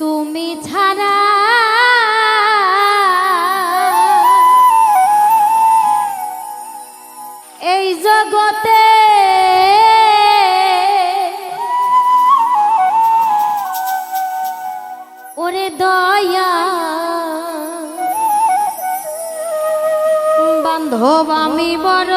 তুমি ছাড়া এই জগতে ওরে দয়া বান্ধব আমি বড়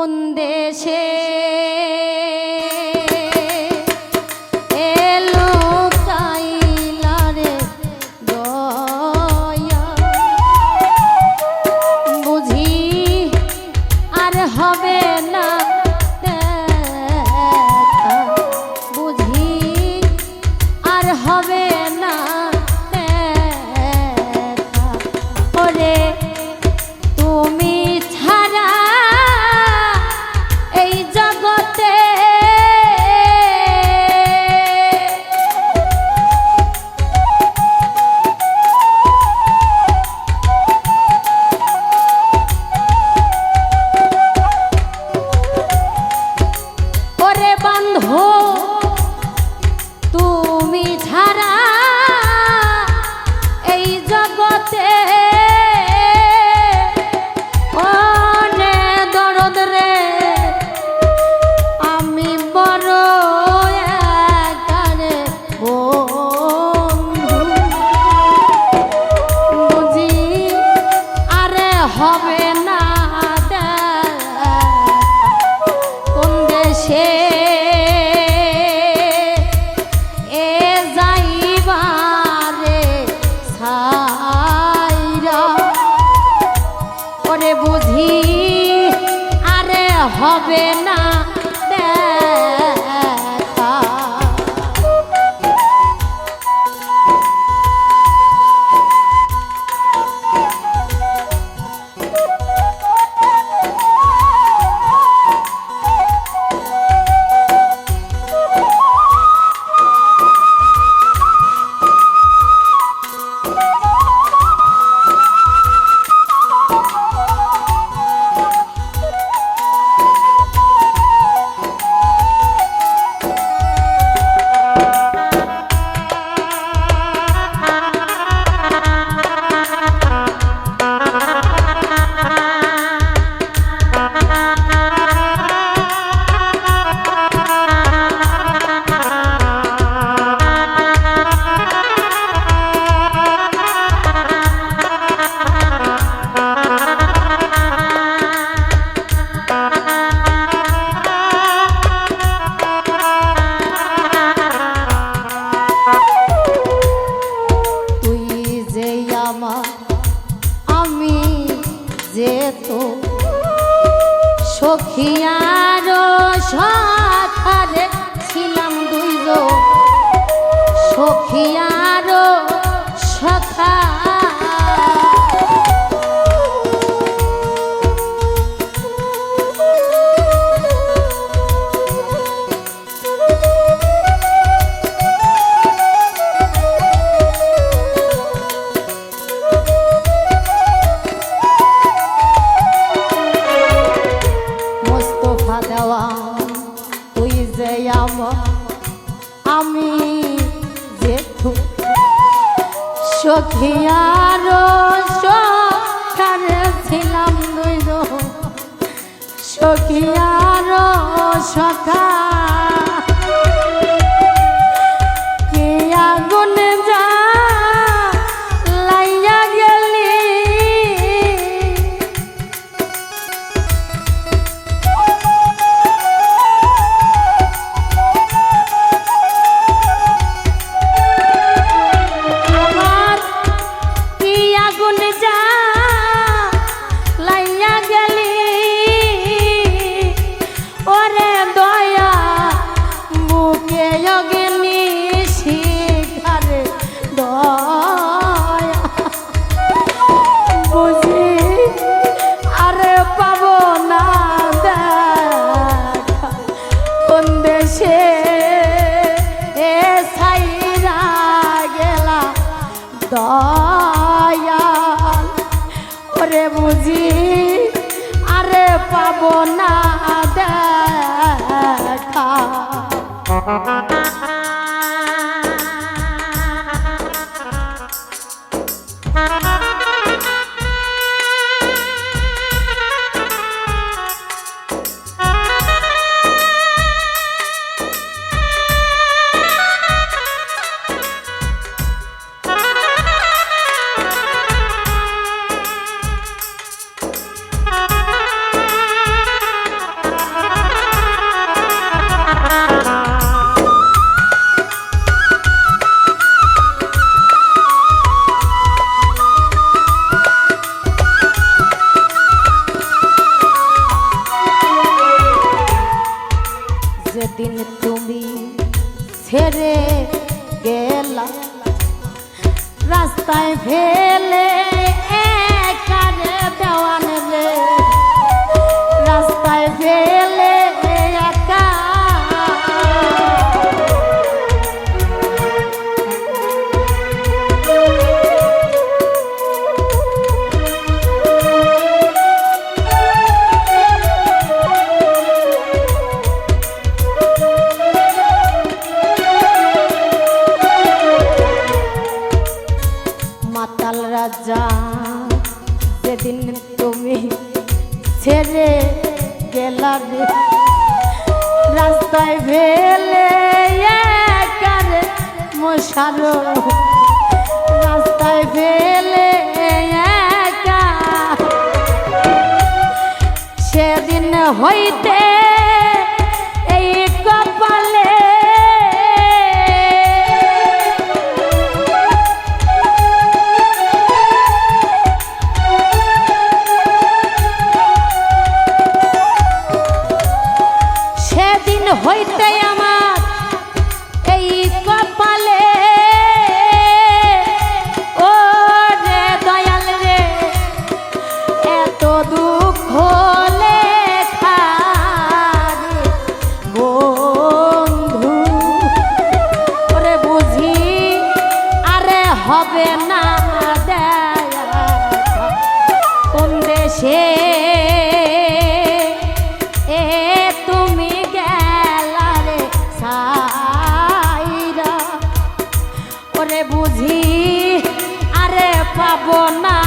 কোন দেশে হবে না। দেয় যেত সখিয়ার সাথারে ছিলাম দুইজন। সখিয়ার সখা সখিয়ার সখা দেশে এ সাইরা গেলা দয়াল। ওরে বুঝি আরে পাব না দেখা। মাতাল রাজা যেদিন তুমি ছেড়ে গেলা রে রাস্তায় ভেলে মশার রাস্তায় ভেলে সেদিন হইতে আরে পাবো না।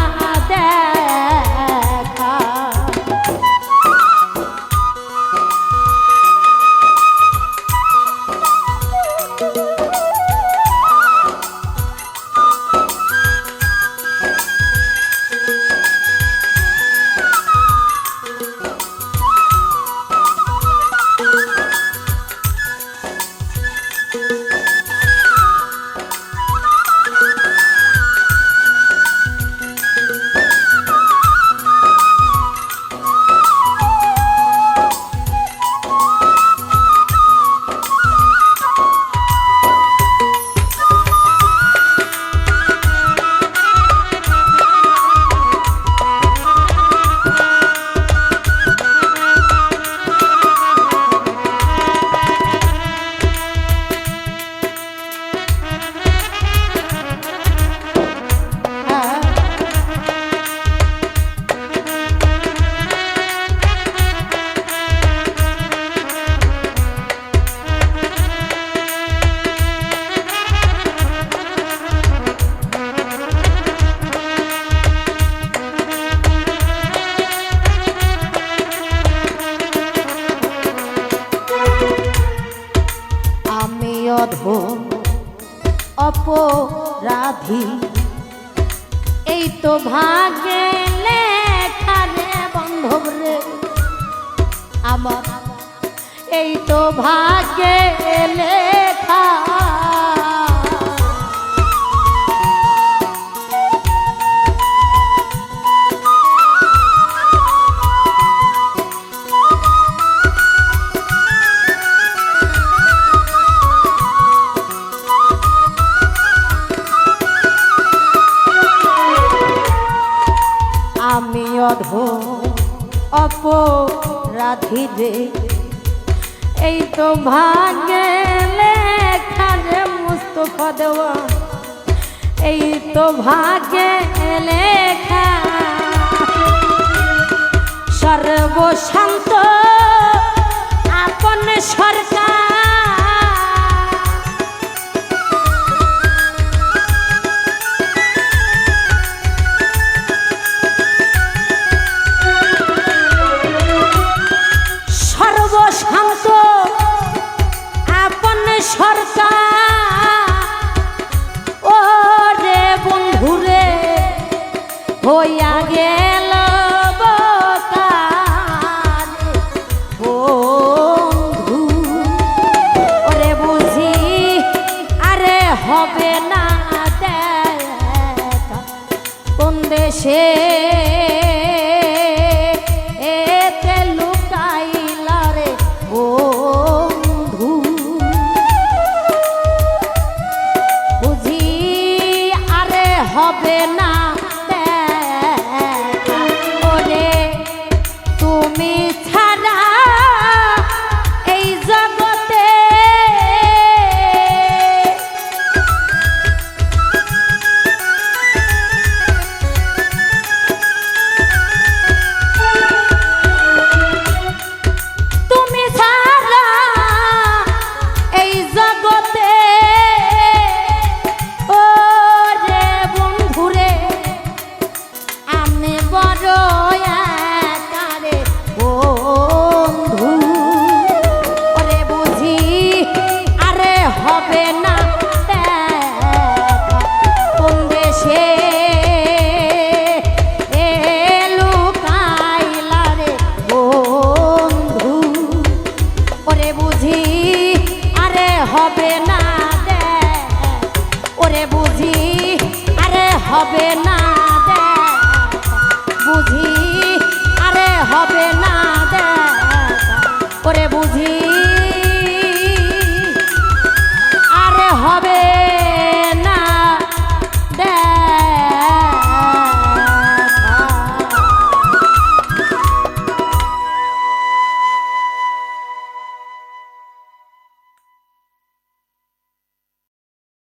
তো ভাগে লেখা রে বন্ধব রে। আমার এই তো ভাগ্যে লেখা অধ অপরাধী দে এই তো ভাগে লেখা রে মুস্তফা দেওয়া। এই তো ভাগ্যে লেখা। সর্বশান্ত হইয়া গেল।